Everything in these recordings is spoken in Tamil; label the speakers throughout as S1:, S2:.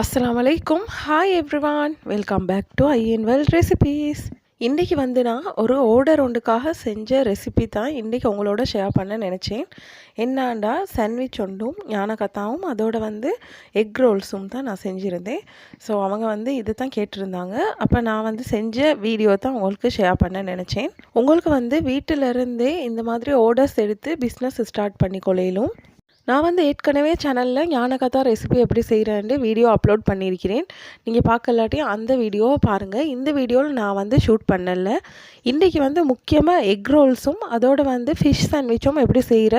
S1: அஸ்லாம் வலைக்கும் hi everyone welcome back to annual recipes இன்றைக்கி வந்து நான் ஒரு ஓடர் ஒன்றுக்காக செஞ்ச ரெசிபி தான் இன்றைக்கி உங்களோட ஷேர் பண்ண நினச்சேன். என்னாண்டா சாண்ட்விச் ஒன்றும் ஞானகத்தாவும் அதோட வந்து எக் ரோல்ஸும் தான் நான் செஞ்சுருந்தேன். ஸோ அவங்க வந்து இது தான் கேட்டிருந்தாங்க. அப்போ நான் வந்து செஞ்ச வீடியோ தான் உங்களுக்கு ஷேர் பண்ண நினச்சேன். உங்களுக்கு வந்து வீட்டிலருந்தே இந்த மாதிரி ஆர்டர்ஸ் எடுத்து பிஸ்னஸ் ஸ்டார்ட் பண்ணிக்கொள்ளையிலும் நான் வந்து ஏற்கனவே சேனலில் ஞானகதா ரெசிபி எப்படி செய்கிறேன்னு வீடியோ அப்லோட் பண்ணியிருக்கிறேன். நீங்கள் பார்க்கலாட்டியும் அந்த வீடியோவை பாருங்கள் இந்த வீடியோவில் நான் வந்து ஷூட் பண்ணல. இன்றைக்கி வந்து முக்கியமாக எக் ரோல்ஸும் அதோடு வந்து ஃபிஷ் சாண்ட்விச்சும் எப்படி செய்கிற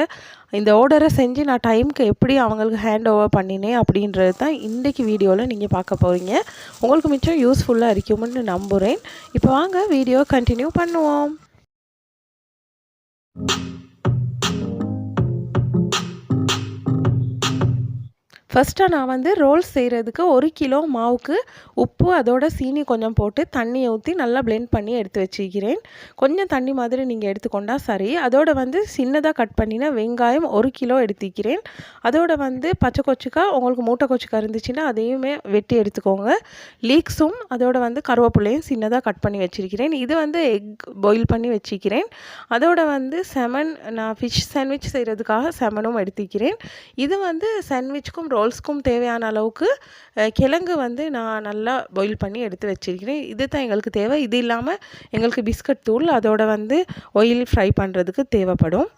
S1: இந்த ஆர்டரை செஞ்சு நான் டைமுக்கு எப்படி அவங்களுக்கு ஹேண்ட் ஓவர் பண்ணினேன் அப்படின்றது தான் இன்றைக்கி வீடியோவில் நீங்கள் பார்க்க போகிறீங்க உங்களுக்கு மிச்சம் யூஸ்ஃபுல்லாக இருக்கும்னு நம்புகிறேன் இப்போ வாங்க வீடியோ கண்டினியூ பண்ணுவோம். ஃபஸ்ட்டாக நான் வந்து ரோல்ஸ் செய்கிறதுக்கு ஒரு கிலோ மாவுக்கு உப்பு அதோட சீனி கொஞ்சம் போட்டு தண்ணியை ஊற்றி நல்லா பிளெண்ட் பண்ணி எடுத்து வச்சுக்கிறேன். கொஞ்சம் தண்ணி மாதிரி நீங்கள் எடுத்துக்கொண்டா சரி. அதோட வந்து சின்னதாக கட் பண்ணின வெங்காயம் ஒரு கிலோ எடுத்துக்கிறேன். அதோட வந்து பச்சை கொச்சிக்கா உங்களுக்கு மூட்டை கொச்சிக்கா இருந்துச்சுன்னா அதையுமே வெட்டி எடுத்துக்கோங்க. லீக்ஸும் அதோட வந்து கருவேப்பிலையும் சின்னதாக கட் பண்ணி வச்சுருக்கிறேன். இது வந்து எக் பாயில் பண்ணி வச்சுக்கிறேன். அதோட வந்து செமன் நான் ஃபிஷ் சாண்ட்விச் செய்கிறதுக்காக செமனும் எடுத்துக்கிறேன். இது வந்து சாண்ட்விச்சுக்கும் ரோல்ஸ்க்கும் தேவையான அளவுக்கு கிழங்கு வந்து நான் நல்லா பாயில் பண்ணி எடுத்து வச்சிருக்கிறேன். இது தான் எங்களுக்கு தேவை. இது இல்லாமல் எங்களுக்கு பிஸ்கட் தூள் அதோட வந்து ஒயில் ஃப்ரை பண்ணுறதுக்கு தேவைப்படும்.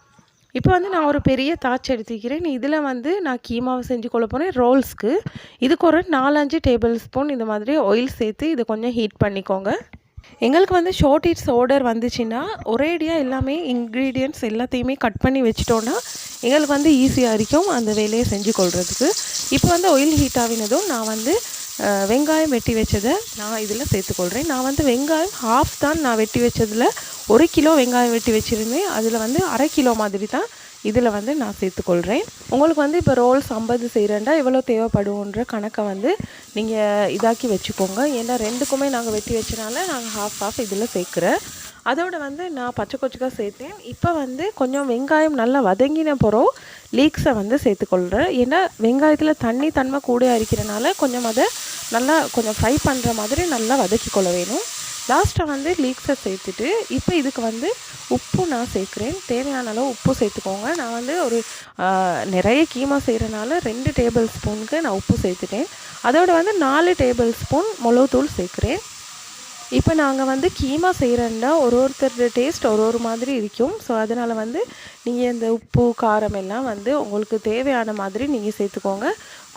S1: இப்போ வந்து நான் ஒரு பெரிய தாட்ச் எடுத்துக்கிறேன். இதில் வந்து நான் கீமாவை செஞ்சு கொள்ள போகிறேன் ரோல்ஸ்க்கு. இதுக்கு ஒரு நாலஞ்சு டேபிள் ஸ்பூன் இந்த மாதிரி ஆயில் சேர்த்து இதை கொஞ்சம் ஹீட் பண்ணிக்கோங்க. எங்களுக்கு வந்து ஷார்ட் இட்ஸ் ஆர்டர் வந்துச்சுன்னா ஒரேடியாக எல்லாமே இன்க்ரீடியன்ட்ஸ் எல்லாத்தையுமே கட் பண்ணி வச்சிட்டோன்னா எங்களுக்கு வந்து ஈஸியாக இருக்கும் அந்த வேலையை செஞ்சு கொள்கிறதுக்கு இப்போ வந்து ஆயில் ஹீட் ஆகினதும் நான் வந்து வெங்காயம் வெட்டி வச்சதை நான் இதில் சேர்த்துக்கொள்கிறேன் நான் வந்து வெங்காயம் ஹாஃப் தான் நான் வெட்டி வச்சதில் ஒரு கிலோ வெங்காயம் வெட்டி வச்சுருந்தேன். அதில் வந்து அரை கிலோ மாதிரி தான் இதில் வந்து நான் சேர்த்துக்கொள்கிறேன். உங்களுக்கு வந்து இப்போ ரோல்ஸ் ஐம்பது செய்கிறேன்டா எவ்வளோ தேவைப்படுவோன்ற கணக்கை வந்து நீங்கள் இதாக்கி வச்சுக்கோங்க. ஏன்னா ரெண்டுக்குமே நாங்கள் வெட்டி வச்சனால நாங்கள் ஹாஃப் ஹாஃப் இதில் சேர்க்குறேன். அதோட வந்து நான் பச்சை கொச்சிக்காக சேர்த்தேன். இப்போ வந்து கொஞ்சம் வெங்காயம் நல்லா வதங்கின பிறகு லீக்ஸை வந்து சேர்த்துக்கொள்கிறேன். ஏன்னா வெங்காயத்தில் தண்ணி தன்மை கூட அரிக்கிறனால கொஞ்சம் அதை நல்லா கொஞ்சம் ஃப்ரை பண்ணுற மாதிரி நல்லா வதக்கி கொள்ள வேணும். லாஸ்ட்டாக வந்து லீக்ஸை சேர்த்துட்டு இப்போ இதுக்கு வந்து உப்பு நான் சேர்க்குறேன். தேவையான அளவு உப்பு சேர்த்துக்கோங்க. நான் வந்து ஒரு நிறைய கீமா செய்கிறனால ரெண்டு டேபிள் ஸ்பூனுக்கு நான் உப்பு சேர்த்துட்டேன். அதோட வந்து நாலு டேபிள் ஸ்பூன் மிளகுத்தூள் சேர்க்குறேன். இப்போ நாங்கள் வந்து கீமா செய்கிறேன்னா ஒரு ஒருத்தர் டேஸ்ட் ஒரு ஒரு மாதிரி இருக்கும். ஸோ அதனால் வந்து நீங்கள் இந்த உப்பு காரம் எல்லாம் வந்து உங்களுக்கு தேவையான மாதிரி நீங்கள் சேர்த்துக்கோங்க.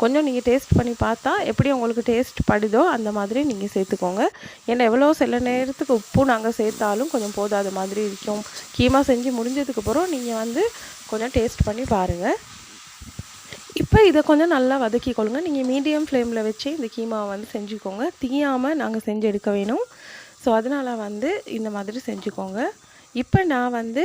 S1: கொஞ்சம் நீங்கள் டேஸ்ட் பண்ணி பார்த்தா எப்படி உங்களுக்கு டேஸ்ட் படுதோ அந்த மாதிரி நீங்கள் சேர்த்துக்கோங்க. ஏன்னா எவ்வளோ சில நேரத்துக்கு உப்பு நாங்கள் சேர்த்தாலும் கொஞ்சம் போதாத மாதிரி இருக்கும். கீமா செஞ்சு முடிஞ்சதுக்கப்புறம் நீங்கள் வந்து கொஞ்சம் டேஸ்ட் பண்ணி பாருங்கள் இப்போ இதை கொஞ்சம் நல்லா வதக்கிக்கொள்ளுங்க நீங்கள் மீடியம் ஃப்ளேமில் வச்சு இந்த கீமாவை வந்து செஞ்சுக்கோங்க. தீயாமல் நாங்கள் செஞ்சு எடுக்க வேணும். ஸோ அதனால் வந்து இந்த மாதிரி செஞ்சுக்கோங்க. இப்போ நான் வந்து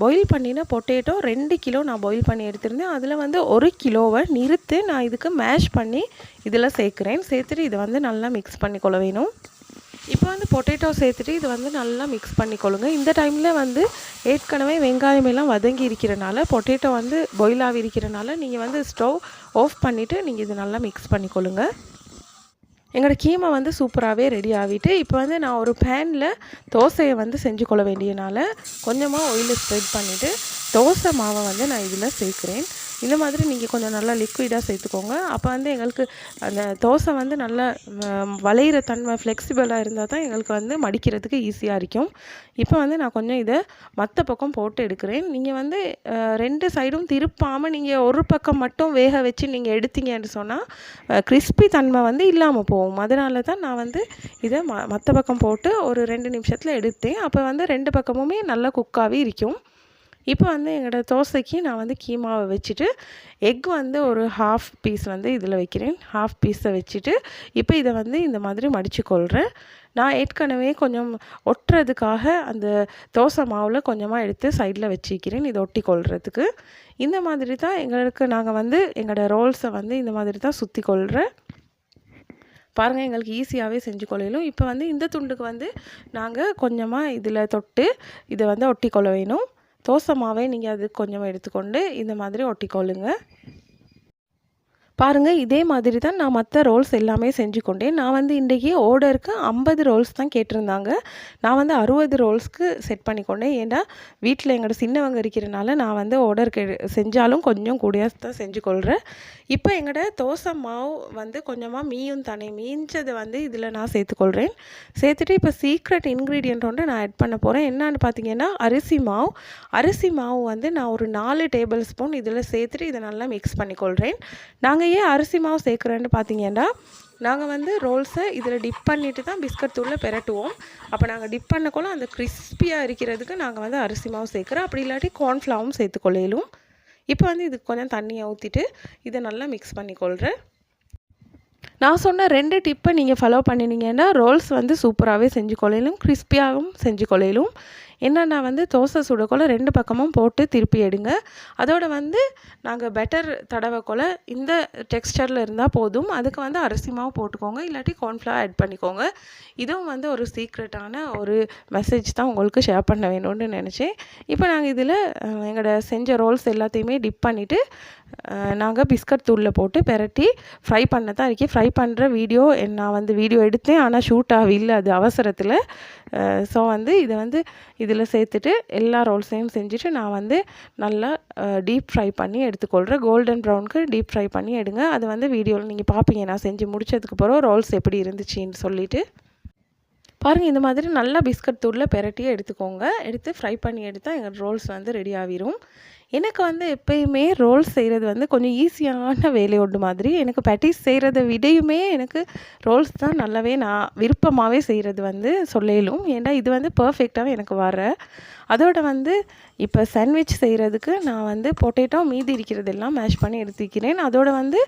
S1: பாயில் பண்ணின பொட்டேட்டோ ரெண்டு கிலோ நான் பாயில் பண்ணி எடுத்திருந்தேன். அதில் வந்து ஒரு கிலோவை நிறுத்து நான் இதுக்கு மேஷ் பண்ணி இதில் சேர்க்குறேன். சேர்த்துட்டு இதை வந்து நல்லா மிக்ஸ் பண்ணிக்கொள்ள வேணும். இப்போ வந்து பொட்டேட்டோ சேர்த்துட்டு இது வந்து நல்லா மிக்ஸ் பண்ணிக்கொள்ளுங்க இந்த டைமில் வந்து ஏற்கனவே வெங்காயம் எல்லாம் வதங்கி இருக்கிறனால பொட்டேட்டோ வந்து பாயில் ஆகி இருக்கிறனால நீங்கள் வந்து ஸ்டவ் ஆஃப் பண்ணிவிட்டு நீங்கள் இது நல்லா மிக்ஸ் பண்ணிக்கொள்ளுங்கள் எங்களோட கீமை வந்து சூப்பராகவே ரெடி ஆகிட்டு இப்போ வந்து நான் ஒரு பேனில் தோசையை வந்து செஞ்சு கொள்ள வேண்டியனால கொஞ்சமாக ஒயிலில் ஸ்ப்ரெட் பண்ணிவிட்டு தோசை மாவை வந்து நான் இதில் சேர்க்குறேன். இந்த மாதிரி நீங்கள் கொஞ்சம் நல்லா லிக்விடாக சேர்த்துக்கோங்க. அப்போ வந்து எங்களுக்கு அந்த தோசை வந்து நல்லா வளையிற தன்மை ஃப்ளெக்சிபிளாக இருந்தால் தான் எங்களுக்கு வந்து மடிக்கிறதுக்கு ஈஸியாக இருக்கும். இப்போ வந்து நான் கொஞ்சம் இதை மற்ற பக்கம் போட்டு எடுக்கிறேன். நீங்கள் வந்து ரெண்டு சைடும் திருப்பாமல் நீங்கள் ஒரு பக்கம் மட்டும் வேக வச்சு நீங்கள் எடுத்தீங்கன்னு சொன்னால் கிறிஸ்பி தன்மை வந்து இல்லாமல் போகும். அதனால தான் நான் வந்து இதை ம மற்ற பக்கம் போட்டு ஒரு ரெண்டு நிமிஷத்தில் எடுத்தேன். அப்போ வந்து ரெண்டு பக்கமுமே நல்லா குக்காகவே இருக்கும். இப்போ வந்து எங்களோட தோசைக்கு நான் வந்து கீமாவை வச்சுட்டு எக் வந்து ஒரு ஹாஃப் பீஸ் வந்து இதில் வைக்கிறேன். ஹாஃப் பீஸை வச்சுட்டு இப்போ இதை வந்து இந்த மாதிரி மடித்து கொள்கிறேன் நான் ஏற்கனவே கொஞ்சம் ஒட்டுறதுக்காக அந்த தோசை மாவில் கொஞ்சமாக எடுத்து சைடில் வச்சுக்கிறேன். இதை ஒட்டி கொள்கிறதுக்கு இந்த மாதிரி தான் எங்களுக்கு நாங்கள் வந்து எங்களோட ரோல்ஸை வந்து இந்த மாதிரி தான் சுற்றி கொள்கிறேன் பாருங்கள் எங்களுக்கு ஈஸியாகவே செஞ்சு கொள்ளையிலும். இப்போ வந்து இந்த துண்டுக்கு வந்து நாங்கள் கொஞ்சமாக இதில் தொட்டு இதை வந்து ஒட்டி கொள்ள வேணும். தோசை மாவை நீங்கள் அது கொஞ்சம் எடுத்துக்கொண்டு இந்த மாதிரி ஒட்டிக்கொள்ளுங்க. பாருங்கள் இதே மாதிரி தான் நான் மற்ற ரோல்ஸ் எல்லாமே செஞ்சு கொண்டேன். நான் வந்து இன்றைக்கி ஆர்டருக்கு ஐம்பது ரோல்ஸ் தான் கேட்டிருந்தாங்க. நான் வந்து அறுபது ரோல்ஸ்க்கு செட் பண்ணி கொண்டேன். ஏன்னா வீட்டில் எங்களோட சின்னவங்க இருக்கிறனால நான் வந்து ஆர்டருக்கு செஞ்சாலும் கொஞ்சம் கூடிய தான் செஞ்சு கொள்கிறேன் இப்போ எங்களோட தோசை மாவு வந்து கொஞ்சமாக மீயும் தானே மீஞ்சதை வந்து இதில் நான் சேர்த்துக்கொள்கிறேன் சேர்த்துட்டு இப்போ சீக்ரெட் இன்க்ரீடியண்ட் ஒன்று நான் ஆட் பண்ண போகிறேன் என்னன்னு பார்த்தீங்கன்னா அரிசி மாவு. அரிசி மாவு வந்து நான் ஒரு நாலு டேபிள் ஸ்பூன் இதில் சேர்த்துட்டு இதை நல்லா மிக்ஸ் பண்ணிக்கொள்கிறேன் நாங்கள் இதுலேயே அரிசி மாவு சேர்க்குறேன்னு பார்த்தீங்கன்னா நாங்கள் வந்து ரோல்ஸை இதில் டிப் பண்ணிவிட்டு தான் பிஸ்கட் தூளில் பெரட்டுவோம். அப்போ நாங்கள் டிப் பண்ணக்குள்ள அந்த கிறிஸ்பியாக இருக்கிறதுக்கு நாங்கள் வந்து அரிசி மாவு சேர்க்குறோம். அப்படி இல்லாட்டி கார்ன்ஃப்ளவரும் சேர்த்துக்கொள்ளையிலும் இப்போ வந்து இதுக்கு கொஞ்சம் தண்ணியை ஊற்றிட்டு இதை நல்லா மிக்ஸ் பண்ணிக்கொள்கிறேன் நான் சொன்ன ரெண்டு டிப்பை நீங்கள் ஃபாலோ பண்ணினீங்கன்னா ரோல்ஸ் வந்து சூப்பராகவே செஞ்சு கொள்ளையிலும் கிறிஸ்பியாகவும் செஞ்சு கொள்ளையிலும். என்னென்னா வந்து தோசை சுடக்கொள்ள ரெண்டு பக்கமும் போட்டு திருப்பி எடுங்க. அதோட வந்து நாங்கள் பெட்டர் தடவைக்கொள்ள இந்த டெக்ஸ்டரில் இருந்தால் போதும். அதுக்கு வந்து அரிசி மாவு போட்டுக்கோங்க. இல்லாட்டி கார்ன்ஃப்ளவர் ஆட் பண்ணிக்கோங்க. இதுவும் வந்து ஒரு சீக்ரெட்டான ஒரு மெசேஜ் தான் உங்களுக்கு ஷேர் பண்ண வேணும்னு நினச்சேன். இப்போ நாங்கள் இதில் எங்களோட செஞ்ச ரோல்ஸ் எல்லாத்தையுமே டிப் பண்ணிவிட்டு நாங்கள் பிஸ்கட் தூளில் போட்டு பெரட்டி ஃப்ரை பண்ண தான் இருக்கேன். ஃப்ரை பண்ணுற வீடியோ நான் வந்து வீடியோ எடுத்தேன். ஆனால் ஷூட் ஆகவில்லை அது அவசரத்தில். ஸோ வந்து இதை வந்து இதில் சேர்த்துட்டு எல்லா ரோல்ஸையும் செஞ்சுட்டு நான் வந்து நல்லா டீப் ஃப்ரை பண்ணி எடுத்துக்கொள்கிறேன் கோல்டன் ப்ரௌனுக்கு டீப் ஃப்ரை பண்ணி எடுங்க. அது வந்து வீடியோவில் நீங்கள் பார்ப்பீங்க நான் செஞ்சு முடிச்சதுக்கு பிறகு ரோல்ஸ் எப்படி இருந்துச்சின்னு சொல்லிவிட்டு பாருங்கள் இந்த மாதிரி நல்லா பிஸ்கட் தூளில் பெரட்டியே எடுத்துக்கோங்க. எடுத்து ஃப்ரை பண்ணி எடுத்தால் எங்கள் ரோல்ஸ் வந்து ரெடி ஆகிரும். எனக்கு வந்து எப்பயுமே ரோல் செய்கிறது வந்து கொஞ்சம் ஈஸியான வேலை ஒன்று மாதிரி. எனக்கு பேட்டிஸ் செய்கிறத விடையுமே எனக்கு ரோல்ஸ் தான் நல்லாவே நான் விருப்பமாகவே செய்கிறது வந்து சொல்லிலும் ஏன்னா இது வந்து பர்ஃபெக்டாகவே எனக்கு வர அதோட வந்து இப்போ சாண்ட்விச் செய்கிறதுக்கு நான் வந்து பொட்டேட்டோ மீதி இருக்கிறதெல்லாம் மேஷ் பண்ணி எடுத்துக்கிறேன். அதோட வந்து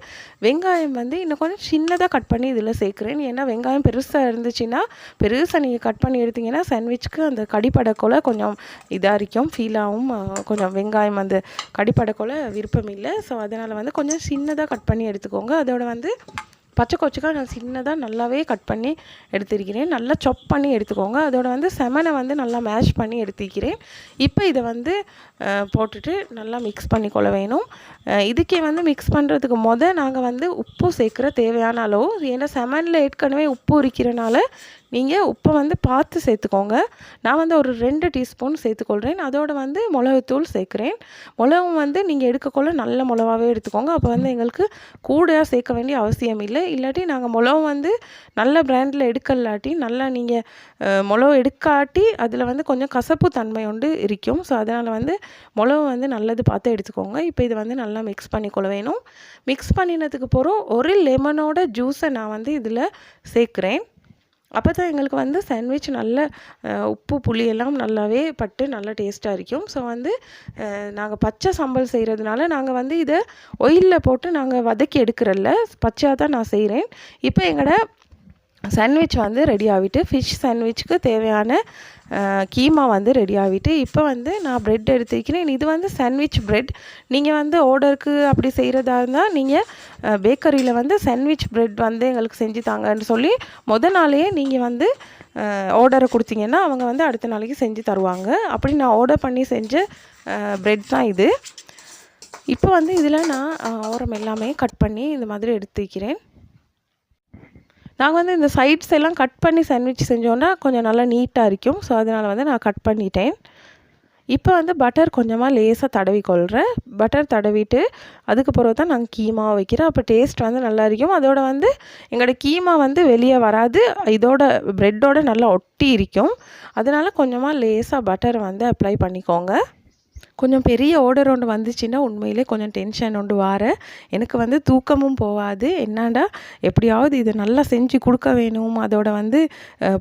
S1: வெங்காயம் வந்து இன்னும் கொஞ்சம் சின்னதாக கட் பண்ணி இதில் சேர்க்குறேன். ஏன்னா வெங்காயம் பெருசாக இருந்துச்சுன்னா பெருசாக நீங்கள் கட் பண்ணி எடுத்திங்கன்னா சாண்ட்விச்சுக்கு அந்த கடிப்படக்கொலை கொஞ்சம் இதாக இருக்கும் ஃபீலாகவும் கொஞ்சம் வெங்காயம் வந்து அந்த கடிப்படக்கோல விருப்பம் இல்லை. ஸோ அதனால் வந்து கொஞ்சம் சின்னதாக கட் பண்ணி எடுத்துக்கோங்க. அதோட வந்து பச்சை கொச்சுக்காய் நான் சின்னதாக நல்லாவே கட் பண்ணி எடுத்திருக்கிறேன். நல்லா சொப் பண்ணி எடுத்துக்கோங்க. அதோட வந்து செமனை வந்து நல்லா மேஷ் பண்ணி எடுத்துக்கிறேன் இப்போ இதை வந்து போட்டுட்டு நல்லா மிக்ஸ் பண்ணிக்கொள்ள வேணும். இதுக்கே வந்து மிக்ஸ் பண்ணுறதுக்கு மொதல் நாங்கள் வந்து உப்பு சேர்க்குற தேவையான அளவு. ஏன்னா செமனில் ஏற்கனவே உப்பு உரிக்கிறனால நீங்கள் உப்பை வந்து பார்த்து சேர்த்துக்கோங்க. நான் வந்து ஒரு ரெண்டு டீஸ்பூன் சேர்த்துக்கொள்கிறேன் அதோடு வந்து மிளகுத்தூள் சேர்க்குறேன். மிளகும் வந்து நீங்கள் எடுக்கக்குள்ள நல்ல மிளகாவே எடுத்துக்கோங்க. அப்போ வந்து எங்களுக்கு கூடையாக சேர்க்க வேண்டிய அவசியம் இல்லை. இல்லாட்டி நாங்கள் மிளகு வந்து நல்ல பிராண்டில் எடுக்கலாட்டி நல்லா நீங்கள் மிளகு எடுக்காட்டி அதில் வந்து கொஞ்சம் கசப்பு தன்மை உண்டு இருக்கும். ஸோ அதனால் வந்து மிளகு வந்து நல்லது பார்த்து எடுத்துக்கோங்க. இப்போ இது வந்து நல்லா மிக்ஸ் பண்ணிக்கொள்ள வேணும். மிக்ஸ் பண்ணினதுக்கு பிறகு ஒரு லெமனோட ஜூஸை நான் வந்து இதில் சேர்க்குறேன். அப்போ தான் எங்களுக்கு வந்து சாண்ட்விச் நல்ல உப்பு புளியெல்லாம் நல்லாவே பட்டு நல்லா டேஸ்ட்டாக இருக்கும். ஸோ வந்து நாங்கள் பச்சை சம்பல் செய்கிறதுனால நாங்கள் வந்து இதை ஒயிலில் போட்டு நாங்கள் வதக்கி எடுக்கிறல்ல. பச்சையாக தான் நான் செய்கிறேன் இப்போ எங்களோட சாண்ட்விச் வந்து ரெடி ஆகிட்டு ஃபிஷ் சாண்ட்விச்சுக்கு தேவையான கீமா வந்து ரெடி ஆகிட்டு இப்போ வந்து நான் ப்ரெட் எடுத்துக்கிறேன் இது வந்து சாண்ட்விச் ப்ரெட் நீங்கள் வந்து ஆர்டருக்கு அப்படி செய்கிறதா இருந்தால் நீங்கள் பேக்கரியில் வந்து சாண்ட்விச் ப்ரெட் வந்து எங்களுக்கு செஞ்சு தாங்கன்னு சொல்லி மொதல் நாளையே நீங்கள் வந்து ஆர்டரை கொடுத்தீங்கன்னா அவங்க வந்து அடுத்த நாளைக்கு செஞ்சு தருவாங்க. அப்படி நான் ஆர்டர் பண்ணி செஞ்ச ப்ரெட் தான் இது. இப்போ வந்து இதில் நான் ஓரம் எல்லாமே கட் பண்ணி இந்த மாதிரி எடுத்துக்கிறேன் நாங்கள் வந்து இந்த சைட்ஸ் எல்லாம் கட் பண்ணி சாண்ட்விச் செஞ்சோன்னா கொஞ்சம் நல்லா நீட்டாக இருக்கும். ஸோ அதனால் வந்து நான் கட் பண்ணிட்டேன். இப்போ வந்து பட்டர் கொஞ்சமாக லேசாக தடவி கொள்கிறேன் பட்டர் தடவிட்டு அதுக்கு பிறகு தான் நாங்கள் கீமா வைக்கிறோம். அப்போ டேஸ்ட் வந்து நல்லா இருக்கும். அதோட வந்து எங்களோட கீமா வந்து வெளியே வராது. இதோட ப்ரெட்டோட நல்லா ஒட்டி இருக்கும். அதனால் கொஞ்சமாக லேசாக பட்டர் வந்து அப்ளை பண்ணிக்கோங்க. கொஞ்சம் பெரிய ஆர்டர் ஒன்று வந்துச்சுன்னா உண்மையிலே கொஞ்சம் டென்ஷன் ஒன்று வார. எனக்கு வந்து தூக்கமும் போகாது என்னாண்டா எப்படியாவது இதை நல்லா செஞ்சு கொடுக்க வேணும். அதோட வந்து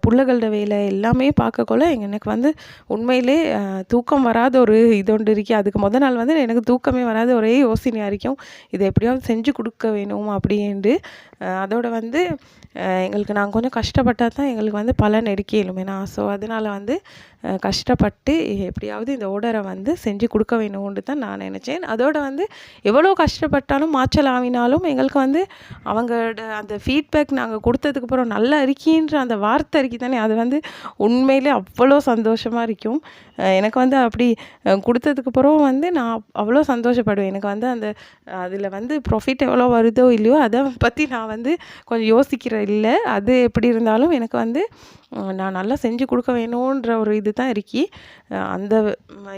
S1: புள்ளகளோட வேலை எல்லாமே பார்க்கக்குள்ள எனக்கு வந்து உண்மையிலே தூக்கம் வராத ஒரு இது ஒன்று இருக்கு. அதுக்கு முத நாள் வந்து எனக்கு தூக்கமே வராது ஒரே யோசனையாக இருக்கும். இதை எப்படியாவது செஞ்சு கொடுக்க வேணும் அப்படின்ட்டு. அதோட வந்து எங்களுக்கு நாங்கள் கொஞ்சம் கஷ்டப்பட்டால் தான் எங்களுக்கு வந்து பலன் எடுக்க ஏன்னா ஸோ அதனால் வந்து கஷ்டப்பட்டு எப்படியாவது இந்த ஓடரை வந்து செஞ்சு கொடுக்க வேணும்னு தான் நான் நினச்சேன். அதோட வந்து எவ்வளோ கஷ்டப்பட்டாலும் மாச்சல் ஆவினாலும் எங்களுக்கு வந்து அவங்களோட அந்த ஃபீட்பேக் நாங்கள் கொடுத்ததுக்கப்புறம் நல்லா இருக்கின்ற அந்த வார்த்தை இருக்கி தானே அது வந்து உண்மையிலே அவ்வளோ சந்தோஷமாக இருக்கும். எனக்கு வந்து அப்படி கொடுத்ததுக்கு அப்புறம் வந்து நான் அவ்வளோ சந்தோஷப்படுவேன். எனக்கு வந்து அந்த அதில் வந்து ப்ராஃபிட் எவ்வளோ வருதோ இல்லையோ அதை பற்றி நான் வந்து கொஞ்சம் யோசிக்கிற இல்லை. அது எப்படி இருந்தாலும் எனக்கு வந்து நான் நல்லா செஞ்சு கொடுக்க வேணுன்ற ஒரு இது தான் இருக்கி அந்த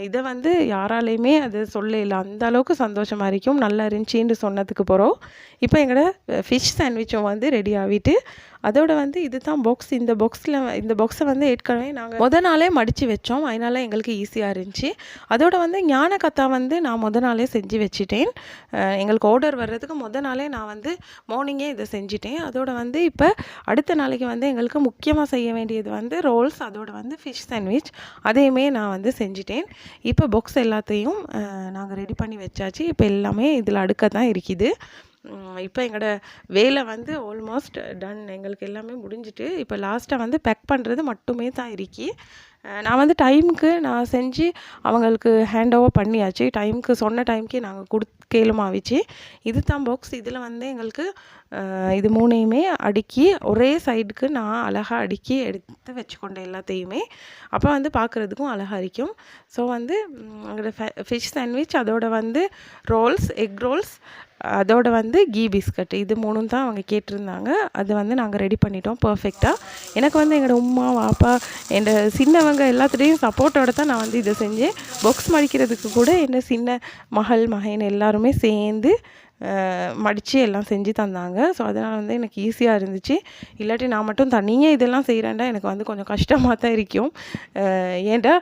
S1: இதை வந்து யாராலையுமே அது சொல்லல அந்த அளவுக்கு சந்தோஷமாக இருக்கும் நல்லா இருந்துச்சின்னு சொன்னதுக்கு போகிறோம் இப்போ எங்களோட ஃபிஷ் சாண்ட்விச்சும் வந்து ரெடி ஆகிட்டு அதோட வந்து இது தான் பாக்ஸ் இந்த பாக்ஸில் இந்த பாக்ஸை வந்து ஏற்கனவே நாங்கள் முத நாளே மடித்து வச்சோம். அதனால் எங்களுக்கு ஈஸியாக இருந்துச்சு. அதோட வந்து ஞான கத்தா வந்து நான் முத நாளே செஞ்சு வச்சுட்டேன். எங்களுக்கு ஆர்டர் வர்றதுக்கு முத நாளே நான் வந்து மார்னிங்கே இதை செஞ்சுட்டேன். அதோட வந்து இப்போ அடுத்த நாளைக்கு வந்து எங்களுக்கு முக்கியமாக செய்ய வேண்டியது வந்து ரோல்ஸ் அதோட வந்து ஃபிஷ் சாண்ட்விச் அதையுமே நான் வந்து செஞ்சுட்டேன். இப்போ பாக்ஸ் எல்லாத்தையும் நாங்கள் ரெடி பண்ணி வச்சாச்சு. இப்போ எல்லாமே இதில் அடுக்க தான் இருக்குது. இப்போ எங்களோட வேலை வந்து ஆல்மோஸ்ட் டன் எங்களுக்கு எல்லாமே முடிஞ்சிட்டு இப்போ லாஸ்ட்டாக வந்து பேக் பண்ணுறது மட்டுமே தான் இருக்கி. நான் வந்து டைமுக்கு நான் செஞ்சு அவங்களுக்கு ஹேண்ட் ஓவர் பண்ணியாச்சு. டைமுக்கு சொன்ன டைமுக்கே நாங்கள் கொடுக்கலுமா வச்சு இது தான் பாக்ஸ் இதில் வந்து எங்களுக்கு இது மூணையுமே அடுக்கி ஒரே சைடுக்கு நான் அழகாக அடுக்கி எடுத்து வச்சுக்கொண்டேன் எல்லாத்தையுமே அப்போ வந்து பார்க்குறதுக்கும் அழகாக இருக்கும். ஸோ வந்து எங்களோட ஃபிஷ் சாண்ட்விச் அதோட வந்து ரோல்ஸ் எக் ரோல்ஸ் அதோட வந்து கீ பிஸ்கட் இது மூணும் தான் அவங்க கேட்டிருந்தாங்க. அது வந்து நாங்கள் ரெடி பண்ணிட்டோம் பர்ஃபெக்டாக எனக்கு வந்து எங்களோட உமா வாப்பா என் சின்னவங்க எல்லாத்துலேயும் சப்போர்ட்டோட தான் நான் வந்து இதை செஞ்சேன். பொக்ஸ் மடிக்கிறதுக்கு கூட என்ன சின்ன மகள் மகன் எல்லாருமே சேர்ந்து மடித்து எல்லாம் செஞ்சு தந்தாங்க. ஸோ அதனால் வந்து எனக்கு ஈஸியாக இருந்துச்சு. இல்லாட்டி நான் மட்டும் தனியாக இதெல்லாம் செய்கிறேன்டா எனக்கு வந்து கொஞ்சம் கஷ்டமாக தான் இருக்கும். ஏன்டா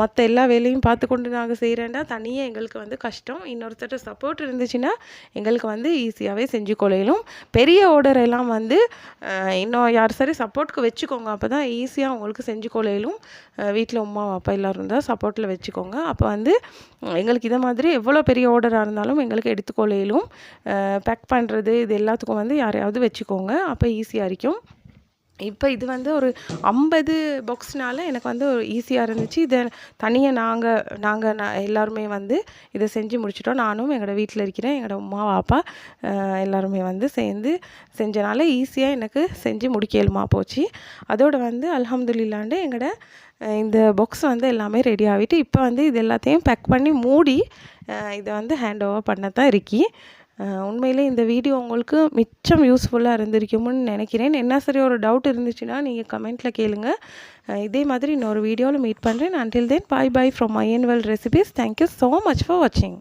S1: மற்ற எல்லா வேலையும் பார்த்து கொண்டு நாங்கள் செய்கிறேன்டா தனியாக எங்களுக்கு வந்து கஷ்டம். இன்னொருத்தர் சப்போர்ட் இருந்துச்சுன்னா எங்களுக்கு வந்து ஈஸியாகவே செஞ்சு கொள்ளையிலும் பெரிய ஆர்டர் எல்லாம் வந்து இன்னும் யார் சரி சப்போர்ட்க்கு வச்சுக்கோங்க. அப்போ தான் ஈஸியாக உங்களுக்கு செஞ்சு கொள்ளையிலும் வீட்டில் உமா அப்பா எல்லோரும் இருந்தால் சப்போர்ட்டில் வச்சுக்கோங்க. அப்போ வந்து எங்களுக்கு இதை மாதிரி எவ்வளோ பெரிய ஆர்டராக இருந்தாலும் எங்களுக்கு எடுத்துக்கொள்ளையிலும் பேக் பண்ணுறது இது எல்லாத்துக்கும் வந்து யாரையாவது வச்சுக்கோங்க. அப்போ ஈஸியாக இருக்கும் இப்போ இது வந்து ஒரு ஐம்பது பாக்ஸ்னால எனக்கு வந்து ஒரு ஈஸியாக இருந்துச்சு. இதை தனியாக நாங்கள் நாங்கள் நான் எல்லாருமே வந்து இதை செஞ்சு முடிச்சிட்டோம். நானும் எங்களோட வீட்டில் இருக்கிறேன். எங்களோட உமா பாப்பா எல்லாருமே வந்து சேர்ந்து செஞ்சனால ஈஸியாக எனக்கு செஞ்சு முடிக்கலுமா போச்சு. அதோட வந்து அலமதுல்லாண்டு எங்களோட இந்த பாக்ஸ் வந்து எல்லாமே ரெடி ஆகிட்டு இப்போ வந்து இது எல்லாத்தையும் பேக் பண்ணி மூடி இதை வந்து ஹேண்ட் ஓவர் பண்ண தான் இருக்கி. உண்மையிலே இந்த வீடியோ உங்களுக்கு மிச்சம் யூஸ்ஃபுல்லாக இருந்திருக்கும்னு நினைக்கிறேன். என்ன சரி ஒரு டவுட் இருந்துச்சுன்னா நீங்கள் கமெண்ட்டில் கேளுங்கள் இதே மாதிரி இன்னொரு வீடியோவில் மீட் பண்ணுறேன் until then bye bye from my annual recipes. Thank you so much for watching.